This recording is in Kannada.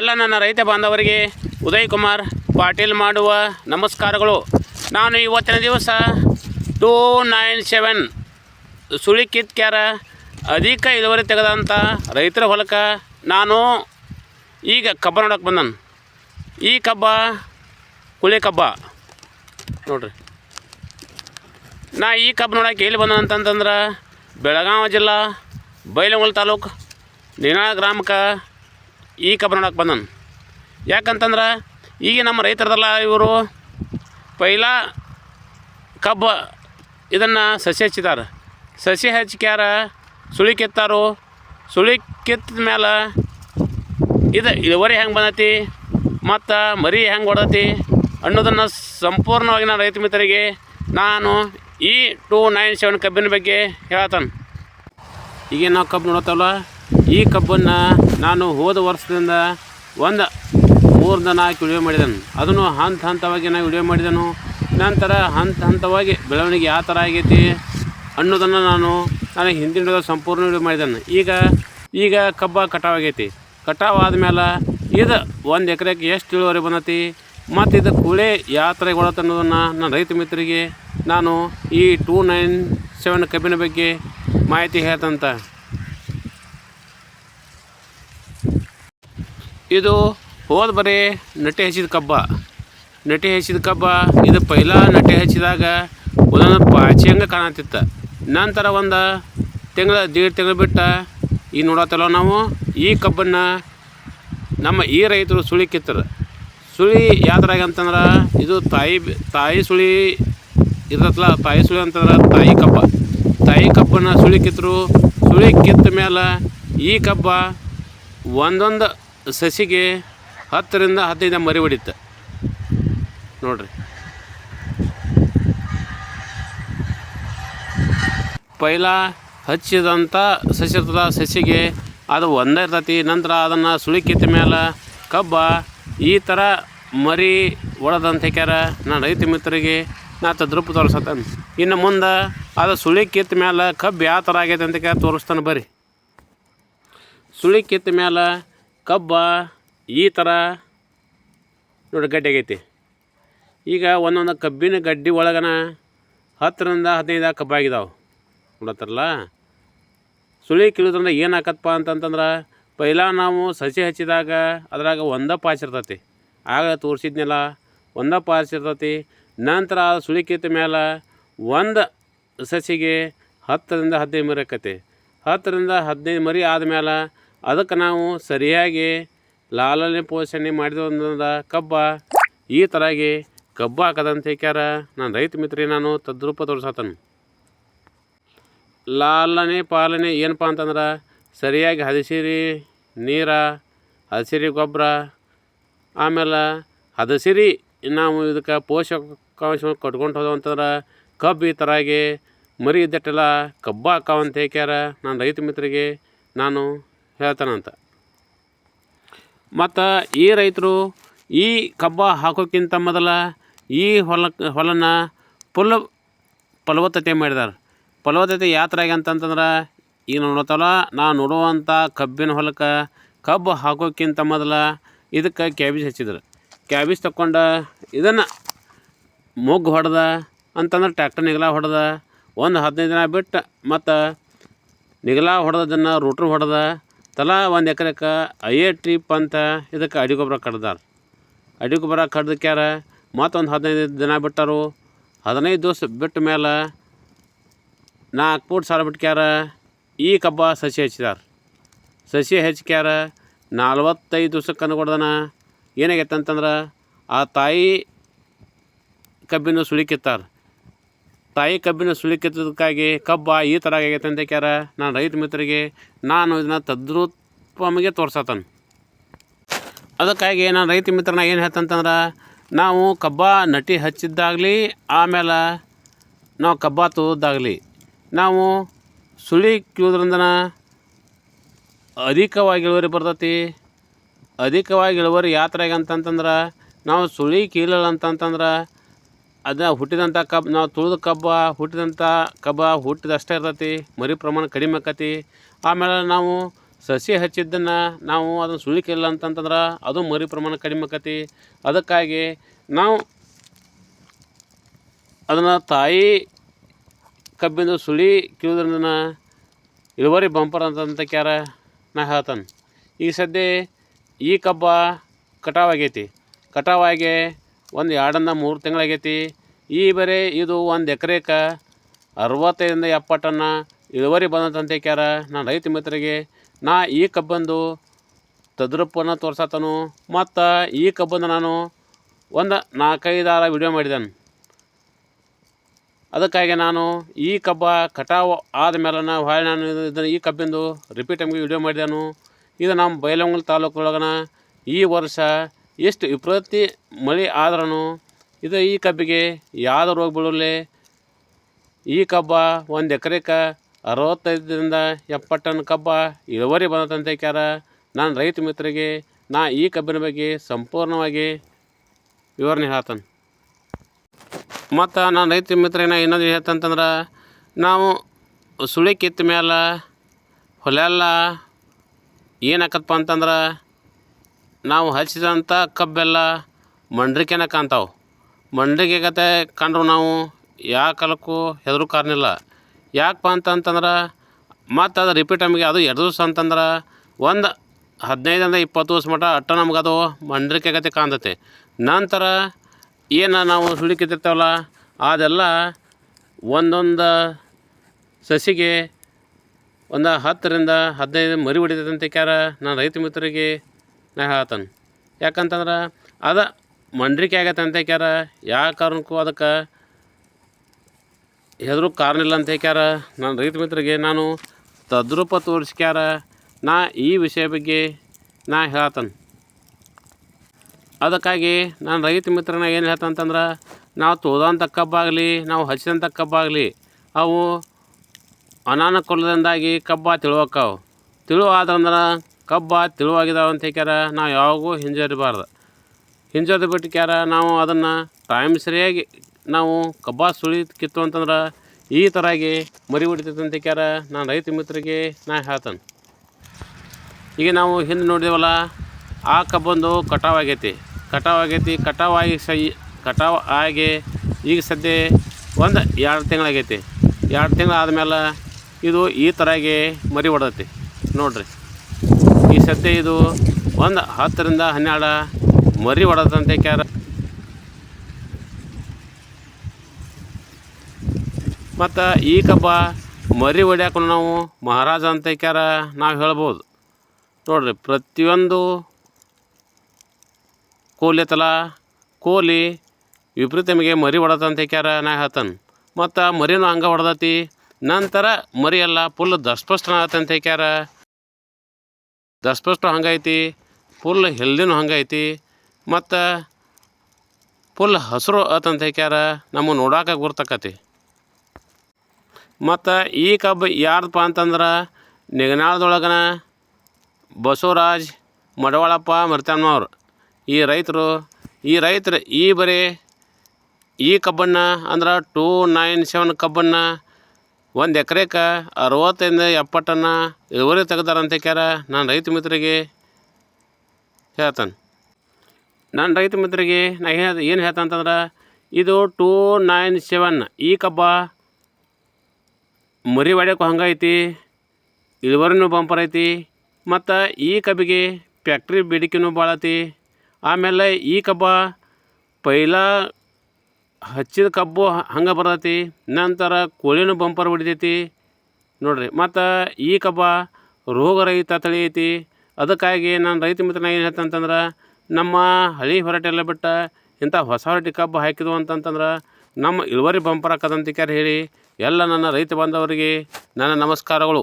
ಎಲ್ಲ ನನ್ನ ರೈತ ಬಾಂಧವರಿಗೆ ಉದಯ್ ಕುಮಾರ್ ಪಾಟೀಲ್ ಮಾಡುವ ನಮಸ್ಕಾರಗಳು. ನಾನು ಇವತ್ತಿನ ದಿವಸ ಟೂ ನೈನ್ ಸೆವೆನ್ ಸುಳಿ ಕಿತ್ಕ್ಯಾರ ಅಧಿಕ ಇಳುವರಿ ತೆಗೆದಂಥ ರೈತರ ಹೊಲಕ್ಕೆ ನಾನು ಈಗ ಕಬ್ಬ ನೋಡೋಕೆ ಬಂದನು. ಈ ಕಬ್ಬ ಕುಳಿ ಕಬ್ಬ. ನೋಡ್ರಿ. ನಾ ಈ ಕಬ್ಬು ನೋಡಕ್ಕೆ ಎಲ್ಲಿ ಬಂದ ಅಂತಂತಂದ್ರೆ ಬೆಳಗಾವಿ ಜಿಲ್ಲಾ ಬೈಲಹೊಂಗಲ ತಾಲೂಕು, ನಿನಾಳ ಗ್ರಾಮಕ್ಕೆ ಈ ಕಬ್ಬು ನೋಡಕ್ಕೆ ಬಂದನು. ಯಾಕಂತಂದ್ರೆ ಈಗ ನಮ್ಮ ರೈತರದಲ್ಲ ಇವರು ಪೈಲ ಕಬ್ಬು ಇದನ್ನು ಸಸಿ ಹಚ್ಚಿದ್ದಾರೆ. ಸಸಿ ಹಚ್ಕ್ಯಾರ ಸುಳಿ ಕಿತ್ತಾರು, ಸುಳಿ ಕೆತ್ತಿದ ಮೇಲೆ ಇದು ಇಳುವರಿ ಹೆಂಗೆ ಬಂದತಿ, ಮತ್ತು ಮರಿ ಹೆಂಗೆ ಹೊಡತಿ ಅನ್ನೋದನ್ನು ಸಂಪೂರ್ಣವಾಗಿ ನಾನು ರೈತ ಮಿತ್ರರಿಗೆ ನಾನು ಈ ಟೂ ನೈನ್ ಸೆವೆನ್ ಕಬ್ಬಿನ ಬಗ್ಗೆ ಹೇಳ್ತಾನೆ. ಈಗ ನಾವು ಕಬ್ಬು ನೋಡತ್ತಲ್ಲ ಈ ಕಬ್ಬನ್ನು ನಾನು ಹೋದ ವರ್ಷದಿಂದ ಒಂದು ಮೂರು ನಾಲ್ಕು ವಿಡಿಯೋ ಮಾಡಿದನು. ಅದನ್ನು ಹಂತ ಹಂತವಾಗಿ ನಾನು ವಿಡಿಯೋ ಮಾಡಿದೆನು. ನಂತರ ಹಂತ ಹಂತವಾಗಿ ಬೆಳವಣಿಗೆ ಯಾವ ಥರ ಆಗೈತಿ ಅನ್ನೋದನ್ನು ನಾನು ನಾನು ಹಿಂದಿನ ಸಂಪೂರ್ಣ ವಿಡಿಯೋ ಮಾಡಿದನು. ಈಗ ಈಗ ಕಬ್ಬ ಕಟಾವ್ ಆಗೈತಿ ಕಟಾವ್ ಆದ್ಮೇಲೆ ಇದು ಒಂದು ಎಕರೆಗೆ ಎಷ್ಟು ಇಳುವರಿ ಬಂದತಿ ಮತ್ತು ಇದು ಕೂಳೆ ಯಾವ ಥರ ಕೊಡತ್ತೆ ಅನ್ನೋದನ್ನು ನನ್ನ ರೈತ ಮಿತ್ರರಿಗೆ ನಾನು ಈ ಟೂ ನೈನ್ ಸೆವೆನ್ ಕಬ್ಬಿನ ಬಗ್ಗೆ ಮಾಹಿತಿ ಹೇಳ್ತಂತ ಇದು ಹೋದ ಬರೀ ನಟೆ ಹಚ್ಚಿದ ಕಬ್ಬ. ನಟೆ ಹಚ್ಚಿದ ಕಬ್ಬ, ಇದು ಪೈಲ ನಟೆ ಹಚ್ಚಿದಾಗ ಒಂದೊಂದು ಪಾಚಿ ಹಂಗೆ ಕಾಣತಿತ್ತು ನಂತರ ಒಂದು ತಿಂಗಳ, ದೇಡ್ ತಿಂಗಳು ಬಿಟ್ಟು ಈ ನೋಡತ್ತಲ್ಲ ನಾವು, ಈ ಕಬ್ಬನ್ನು ನಮ್ಮ ಈ ರೈತರು ಸುಳಿ ಕಿತ್ತರು. ಸುಳಿ ಯಾವ್ದ್ರಾಗ ಅಂತಂದ್ರೆ ಇದು ತಾಯಿ ತಾಯಿ ಸುಳಿ ಇರ್ತಲ್ಲ ತಾಯಿ ಸುಳಿ ಅಂತಂದ್ರೆ ತಾಯಿ ಕಬ್ಬ. ತಾಯಿ ಕಬ್ಬನ್ನು ಸುಳಿ ಕಿತ್ತರು ಸುಳಿ ಕಿತ್ತ ಮೇಲೆ ಈ ಕಬ್ಬ ಒಂದೊಂದು ಸಸಿಗೆ ಹತ್ತರಿಂದ ಹದಿನೈದು ಮರಿ ಹೊಡಿತ ನೋಡ್ರಿ. ಪೈಲ ಹಚ್ಚಿದಂಥ ಸಸಿ ಇರ್ತದ ಸಸಿಗೆ ಅದು ಒಂದೇ ಇರ್ತೈತಿ, ನಂತರ ಅದನ್ನು ಸುಳಿ ಕಿತ್ತ ಮೇಲೆ ಕಬ್ಬ, ಈ ಥರ ಮರಿ ಒಳದಂತ ಹಾಕ್ಯಾರ ನಾನು ರೈತ ಮಿತ್ರರಿಗೆ ನಾ ತದ್ರೂಪ ತೋರಿಸತ್ತೇನೆ ಇನ್ನು ಮುಂದೆ ಅದು ಸುಳಿ ಕಿತ್ತ ಮೇಲೆ ಕಬ್ಬು ಯಾವ ಥರ ಆಗೈತೆ ಅಂತ ತೋರಿಸ್ತಾನೆ ಬರ್ರಿ. ಸುಳಿ ಕಿತ್ತ ಮೇಲೆ ಕಬ್ಬ, ಈ ಥರ ನೋಡಿ ಗಡ್ಡೆ ಆಗೈತಿ. ಈಗ ಒಂದೊಂದು ಕಬ್ಬಿನ ಗಡ್ಡಿ ಒಳಗನ ಹತ್ತರಿಂದ ಹದಿನೈದು ಕಬ್ಬಾಗಿದಾವೆ ನೋಡತ್ತಾರಲ್ಲ? ಸುಳಿ ಕೀಳೋದ್ರಿಂದ ಏನು ಹಾಕತ್ತಪ್ಪ ಅಂತಂತಂದ್ರೆ ಪೈಲ ನಾವು ಸಸಿ ಹಚ್ಚಿದಾಗ ಅದ್ರಾಗ ಒಂದ ಪಾಚ್ ಇರ್ತೈತಿ. ಆಗ ತೋರಿಸಿದ್ನಲ್ಲ, ಒಂದ ಪಾಚ್ ಇರ್ತೈತಿ. ನಂತರ ಸುಳಿ ಕಿತ್ತ ಮೇಲೆ ಒಂದು ಸಸಿಗೆ ಹತ್ತರಿಂದ ಹದಿನೈದು ಮರಿ ಆಕತಿ. ಹತ್ತರಿಂದ ಹದಿನೈದು ಮರಿ ಆದಮೇಲೆ ಅದಕ್ಕೆ ನಾವು ಸರಿಯಾಗಿ ಲಾಲನೆ ಪೋಷಣೆ ಮಾಡಿದ ಕಬ್ಬ. ಈ ಥರಾಗಿ ಕಬ್ಬು ಹಾಕದಂತ ಹೇಳ್ಯಾರ ನಾನು ರೈತ ಮಿತ್ರಿ, ನಾನು ತದ್ರೂಪ ತೋರಿಸತನು. ಲಾಲನೆ ಪಾಲನೆ ಏನಪ್ಪ ಅಂತಂದ್ರೆ ಸರಿಯಾಗಿ ಹದಸಿರಿ ನೀರ ಹಸಿರಿ ಗೊಬ್ಬರ, ಆಮೇಲೆ ಹದಸಿರಿ ನಾವು ಇದಕ್ಕೆ ಪೋಷಕಾಂಶ ಕಟ್ಕೊಂಡು ಹೋದವು ಅಂತಂದ್ರೆ ಕಬ್ಬು ಈ ಥರಾಗಿ ಮರಿ ಇದ್ದಟ್ಟೆಲ್ಲ ಕಬ್ಬು ಹಾಕಾವಂತ ಹೇಳ್ಯಾರ ನಾನು ರೈತ ಮಿತ್ರಿಗೆ ನಾನು ಹೇಳ್ತಾನಂತ ಮತ್ತು ಈ ರೈತರು ಈ ಕಬ್ಬ ಹಾಕೋಕ್ಕಿಂತ ಮೊದಲ ಈ ಹೊಲ, ಹೊಲನ ಫುಲ್ ಫಲವತ್ತತೆ ಮಾಡಿದಾರೆ. ಫಲವತ್ತತೆ ಯಾತ್ರೆಗೆ ಅಂತಂತಂದ್ರೆ ಈಗ ನೋಡತ್ತಲ್ಲ ನಾವು ನೋಡುವಂಥ ಕಬ್ಬಿನ ಹೊಲಕ್ಕೆ ಕಬ್ಬು ಹಾಕೋಕ್ಕಿಂತ ಮೊದಲ ಇದಕ್ಕೆ ಕ್ಯಾಬೇಜ್ ಹಚ್ಚಿದ್ರು. ಕ್ಯಾಬೇಜ್ ತಗೊಂಡು ಇದನ್ನು ಮೊಗ್ಗು ಹೊಡೆದ, ಅಂತಂದ್ರೆ ಟ್ಯಾಕ್ಟರ್ ನಿಗಲ ಹೊಡೆದ, ಒಂದು ಹದಿನೈದು ದಿನ ಬಿಟ್ಟು ಮತ್ತು ನಿಗಲ ಹೊಡೆದನ್ನು ರೂಟ್ರ್ ಹೊಡೆದ ತಲಾ ಒಂದು ಎಕ್ರೆಗೆ ಐ ಟ್ರಿಪ್ ಅಂತ ಇದಕ್ಕೆ ಅಡಿ ಗೊಬ್ಬರ ಕಡ್ದಾರ. ಅಡಿ ಗೊಬ್ಬರ ಕಡ್ದಕ್ಯಾರ ಮತ್ತೊಂದು ಹದಿನೈದು ದಿನ ಬಿಟ್ಟರು. ಹದಿನೈದು ದಿವಸ ಬಿಟ್ಟ ಮೇಲೆ ನಾಲ್ಕು ಫೂಟ್ ಸಾಲ ಬಿಟ್ಕ್ಯಾರ ಈ ಕಬ್ಬ ಸಸಿ ಹಚ್ಚಿದಾರ. ಸಸಿ ಹಚ್ಕ್ಯಾರ ನಲ್ವತ್ತೈದು ದಿವ್ಸಕ್ಕೆ ಅನ್ಕೊಡ್ದನ ಏನಾಗೈತೆ ಅಂತಂದ್ರೆ ಆ ತಾಯಿ ಕಬ್ಬಿನ ಸುಳಿ ಕಿತ್ತಾರ ತಾಯಿ ಕಬ್ಬಿನ ಸುಳಿ ಕಿತ್ತದಕ್ಕಾಗಿ ಕಬ್ಬ ಈ ಥರ ಆಗೈತೆ ಅಂತ ಕ್ಯಾರ. ನಾನು ರೈತ ಮಿತ್ರರಿಗೆ ನಾನು ಇದನ್ನ ತದ್ರೂಪಮಗೆ ತೋರ್ಸತ್ತಾನೆ ಅದಕ್ಕಾಗಿ ನಾನು ರೈತ ಮಿತ್ರನ ಏನು ಹೇಳ್ತಂತಂದ್ರೆ, ನಾವು ಕಬ್ಬ ನಟಿ ಹಚ್ಚಿದ್ದಾಗಲಿ, ಆಮೇಲೆ ನಾವು ಕಬ್ಬ ತೋದಾಗಲಿ ನಾವು ಸುಳಿ ಕೀಳೋದ್ರಿಂದ ಅಧಿಕವಾಗಿ ಇಳುವರಿ ಬರ್ತೈತಿ. ಅಧಿಕವಾಗಿ ಇಳುವರಿ ಯಾತ್ರೆಗೆ ಅಂತಂತಂದ್ರೆ ನಾವು ಸುಳಿ ಕೀಳಲ್ಲ ಅಂತಂತಂದ್ರೆ ಅದು ಹುಟ್ಟಿದಂಥ ಕಬ್ಬು ನಾವು ತುಳಿದ ಕಬ್ಬ ಹುಟ್ಟಿದಂಥ ಕಬ್ಬ ಹುಟ್ಟಿದಷ್ಟೇ ಇರ್ತೈತಿ, ಮರಿ ಪ್ರಮಾಣ ಕಡಿಮೆ ಆಕತಿ. ಆಮೇಲೆ ನಾವು ಸಸಿ ಹಚ್ಚಿದ್ದನ್ನು ನಾವು ಅದನ್ನು ಸುಳಿಕಿಲ್ಲ ಅಂತಂತಂದ್ರೆ ಅದು ಮರಿ ಪ್ರಮಾಣ ಕಡಿಮೆ ಆಕತಿ. ಅದಕ್ಕಾಗಿ ನಾವು ಅದನ್ನು ತಾಯಿ ಕಬ್ಬಿಂದು ಸುಳಿ ಕೀಳೋದ್ರಿಂದ ಇಳುವರಿ ಬಂಪರ್ ಅಂತಂತ ಕ್ಯಾರ ನಾ ಹೇಳ್ತಾನೆ. ಈಗ ಸದ್ಯ ಈ ಕಬ್ಬ ಕಟಾವಾಗೈತಿ ಕಟಾವಾಗಿ ಒಂದು ಎರಡನ್ನ ಮೂರು ತಿಂಗಳಾಗೈತಿ. ಈ ಬರೀ ಇದು ಒಂದು ಎಕ್ರೆಕ ಅರವತ್ತೈದರಿಂದ ಎಪ್ಪತ್ತು ಟನ್ನ ಇಳುವರಿ ಬಂದಂತ ಕ್ಯಾರ ನಾನು ರೈತ ಮಿತ್ರರಿಗೆ, ನಾ ಈ ಕಬ್ಬಂದು ತದ್ರೂಪನ ತೋರ್ಸತ್ತನು ಮತ್ತು ಈ ಕಬ್ಬನ್ನು ನಾನು ಒಂದು ನಾಲ್ಕೈದಾರ ವಿಡಿಯೋ ಮಾಡಿದ್ದೇನೆ ಅದಕ್ಕಾಗಿ ನಾನು ಈ ಕಬ್ಬ ಕಟಾವು ಆದಮೇಲೆ ಹೊಳೆ ನಾನು ಇದನ್ನು ಈ ಕಬ್ಬಿಂದು ರಿಪೀಟ್ ಟೈಮ್ಗೆ ವಿಡಿಯೋ ಮಾಡಿದೆನು. ಇದು ನಮ್ಮ ಬೈಲಹೊಂಗಲ ತಾಲೂಕೊಳಗನ ಈ ವರ್ಷ ಎಷ್ಟು ವಿಪ್ರತಿ ಮಳೆ ಆದ್ರೂ ಇದು ಈ ಕಬ್ಬಿಗೆ ಯಾವ್ದು ರೋಗ ಬೀಳಲಿ ಈ ಕಬ್ಬ ಒಂದು ಎಕರೆಗೆ ಅರವತ್ತೈದರಿಂದ ಎಪ್ಪತ್ತು ಟನ್ ಕಬ್ಬ ಇಳುವರಿ ಬಂದಂತೆ ಕ್ಯಾರ ನಾನು ರೈತ ಮಿತ್ರರಿಗೆ ನಾ ಈ ಕಬ್ಬಿನ ಬಗ್ಗೆ ಸಂಪೂರ್ಣವಾಗಿ ವಿವರಣೆ ಹೇಳ್ತಾನೆ. ಮತ್ತು ನಾನು ರೈತ ಮಿತ್ರನ ಇನ್ನೊಂದು ಹೇಳ್ತಂತಂದ್ರೆ ನಾವು ಸುಳಿ ಕಿತ್ತ ಮೇಲೆ ಹೊಲೆಲ್ಲ ಏನಾಕತ್ತಪ್ಪ ಅಂತಂದ್ರೆ ನಾವು ಹಚ್ಚಿದಂಥ ಕಬ್ಬೆಲ್ಲ ಮಂಡ್ರಿಕೆನ ಕಾಣ್ತಾವೆ. ಮಂಡ್ರಿಕೆ ಗತೆ ಕಂಡ್ರು ನಾವು ಯಾವ ಕಾಲಕ್ಕೂ ಹೆದರು ಕಾರಣಿಲ್ಲ. ಯಾಕಪ್ಪ ಅಂತಂತಂದ್ರೆ, ಮತ್ತು ಅದು ರಿಪೀಟ್ ನಮಗೆ ಅದು ಎರಡು ದಿವಸ ಅಂತಂದ್ರೆ, ಒಂದು ಹದಿನೈದರಿಂದ ಇಪ್ಪತ್ತು ದಿವಸ ಮಟ್ಟ ಅಟ್ಟ ನಮ್ಗೆ ಅದು ಮಂಡ್ರಿಕೆ ಗತೆ ಕಾಣ್ತೈತೆ. ನಂತರ ಏನು ನಾವು ಸುಳಿ ಕಿತ್ತಿರ್ತಾವಲ್ಲ ಅದೆಲ್ಲ ಒಂದೊಂದು ಸಸಿಗೆ ಒಂದು ಹತ್ತರಿಂದ ಹದಿನೈದು ಮರಿ ಹೊಡಿತೈತೆ ಕ್ಯಾರ, ನಾನು ರೈತ ಮಿತ್ರರಿಗೆ ನಾ ಹೇಳ್ತಾನೆ ಯಾಕಂತಂದ್ರೆ ಅದ ಮಂಡ್ರಿಕೆ ಆಗತ್ತೆ ಅಂತ ಹೇಳ್ಯಾರ ಯಾವ ಕಾರಣಕ್ಕೂ ಅದಕ್ಕೆ ಹೆದರು ಕಾರಣ ಇಲ್ಲ ಅಂತ ಹೇಳ್ಯಾರ ನನ್ನ ರೈತ ಮಿತ್ರರಿಗೆ ನಾನು ತದ್ರೂಪ ತೋರಿಸ್ಕ್ಯಾರ, ನಾ ಈ ವಿಷಯ ಬಗ್ಗೆ ನಾ ಹೇಳ್ತಾನೆ. ಅದಕ್ಕಾಗಿ ನಾನು ರೈತ ಮಿತ್ರನ ಏನು ಹೇಳ್ತಂತಂದ್ರೆ, ನಾವು ತೋದಂಥ ಕಬ್ಬಾಗಲಿ ನಾವು ಹಚ್ಚಿದಂಥ ಕಬ್ಬಾಗಲಿ ಅವು ಅನಾನುಕೂಲದಿಂದಾಗಿ ಕಬ್ಬ ತಿಳುವಕ್ಕವು. ತಿಳು ಆದ್ರಂದ್ರೆ ಕಬ್ಬ ತಿಳುವಾಗಿದಾವೆ ಅಂತ ಹೇಳ್ಯಾರ ನಾವು ಯಾವಾಗೂ ಹಿಂಜರಿಬಾರ್ದು. ಹಿಂಜರಿದು ಬಿಟ್ಟು ಕ್ಯಾರ, ನಾವು ಅದನ್ನು ಟೈಮ್ ಸರಿಯಾಗಿ ನಾವು ಕಬ್ಬ ಸುಳಿ ಕಿತ್ತು ಅಂತಂದ್ರೆ ಈ ಥರಾಗಿ ಮರಿ ಹೊಡಿತೈತೆ ಅಂತ ಹೇಳ್ಯಾರ ನಾನು ರೈತ ಮಿತ್ರರಿಗೆ ನಾ ಹೇಳ್ತಾನೆ. ಈಗ ನಾವು ಹಿಂದೆ ನೋಡಿದೇವಲ್ಲ, ಆ ಕಬ್ಬೊಂದು ಕಟಾವ್ ಆಗೈತಿ. ಕಟಾವ್ ಆಗೈತಿ, ಕಟಾವ್ ಆಗಿ ಸೈ ಕಟಾವ್ ಆಗಿ ಈಗ ಸದ್ಯ ಒಂದು ಎರಡು ತಿಂಗಳಾಗೈತಿ ಎರಡು ತಿಂಗಳು ಆದಮೇಲೆ ಇದು ಈ ಥರಾಗಿ ಮರಿ ಹೊಡೆದೈತಿ. ನೋಡ್ರಿ. ಈ ಸದ್ಯ ಇದು ಒಂದು ಹತ್ತರಿಂದ ಹನ್ನೆರಡು ಮರಿ ಹೊಡೆದಂತೆ ಕ್ಯಾರ ಮತ್ತು ಈ ಕಬ್ಬ ಮರಿ ಹೊಡ್ಯಾಕ ನಾವು ಮಹಾರಾಜ ಅಂತ ಕ್ಯಾರ ನಾವು ಹೇಳ್ಬೋದು. ನೋಡ್ರಿ, ಪ್ರತಿಯೊಂದು ಕೋಲಿ ಐತಲ್ಲ ಕೋಲಿ ವಿಪರೀತಮಿಗೆ ಮರಿ ಹೊಡೆದಂತ ಕ್ಯಾರ ನಾ ಹೇಳ್ತಾನೆ. ಮತ್ತು ಮರಿನೂ ಹಂಗೆ ಹೊಡೆದತಿ ನಂತರ ಮರಿ ಎಲ್ಲ ಫುಲ್ ದಸ್ಪಷ್ಟನ ಆಗತ್ತಂತ ಕ್ಯಾರ ದಸ್ಪಷ್ಟ ಹಂಗೈತಿ, ಫುಲ್ ಹೆಲ್ದಿನೂ ಹಂಗೈತಿ, ಮತ್ತು ಫುಲ್ ಹಸಿರು ಆತಂತ ಹೇಳ್ಯಾರ ನಮಗೆ ನೋಡಾಕ ಗುರ್ತಕತಿ. ಮತ್ತು ಈ ಕಬ್ಬು ಯಾರ್ದಪ್ಪ ಅಂತಂದ್ರೆ, ನೆಗನಾಳದೊಳಗನ ಬಸವರಾಜ್ ಮಡವಾಳಪ್ಪ ಮರ್ತಮ್ಮವ್ರು ಈ ರೈತರು ಈ ರೈತರು ಈ ಬರೀ ಈ ಕಬ್ಬನ್ನು ಅಂದ್ರೆ ಟೂ ನೈನ್ ಸೆವೆನ್ ಕಬ್ಬನ್ನು ಒಂದು ಎಕರೆಗೆ ಅರವತ್ತರಿಂದ ಎಪ್ಪತ್ತನ್ನ ಇಳುವರಿ ತೆಗ್ದಾರಂತ ಕ್ಯಾರ ನಾನು ರೈತ ಮಿತ್ರರಿಗೆ ಹೇಳ್ತಾನೆ. ನಾನು ರೈತ ಮಿತ್ರರಿಗೆ ನಾ ಹೇಳ, ಏನು ಹೇಳ್ತಾನಂತಂದ್ರೆ ಇದು ಟೂ ನೈನ್ ಸೆವೆನ್ ಈ ಕಬ್ಬ ಮರಿ ಹೊಡ್ಯಕ್ಕೂ ಹಂಗೈತಿ ಇಳುವರಿನೂ ಬಂಪರ್ ಐತಿ, ಮತ್ತು ಈ ಕಬ್ಬಿಗೆ ಫ್ಯಾಕ್ಟ್ರಿ ಬೇಡಿಕೆನೂ ಭಾಳ ಐತಿ. ಆಮೇಲೆ ಈ ಕಬ್ಬ ಪೈಲ ಹಚ್ಚಿದ ಕಬ್ಬು ಹಂಗೆ ಬರ್ತೈತಿ, ನಂತರ ಕೋಳಿನೂ ಬಂಪರ್ ಹೊಡಿತೈತಿ. ನೋಡಿರಿ, ಮತ್ತು ಈ ಕಬ್ಬ ರೋಗರಹಿತ ತಳಿ ಐತಿ. ಅದಕ್ಕಾಗಿ ನಾನು ರೈತ ಮಿತ್ರನ ಏನು ಹೇಳ್ತಂತಂದ್ರೆ ನಮ್ಮ ಹಳಿ ಹೊರಟೆಲ್ಲ ಬಿಟ್ಟ ಇಂಥ ಹೊಸ ಹೊರಟಿ ಕಬ್ಬು ಹಾಕಿದ್ವು ಅಂತಂತಂದ್ರೆ, ನಮ್ಮ ಇಳುವರಿ ಬಂಪರ್ ಆಕದಂತ ಹೇಳಿ, ಎಲ್ಲ ನನ್ನ ರೈತ ಬಾಂಧವರಿಗೆ ನನ್ನ ನಮಸ್ಕಾರಗಳು.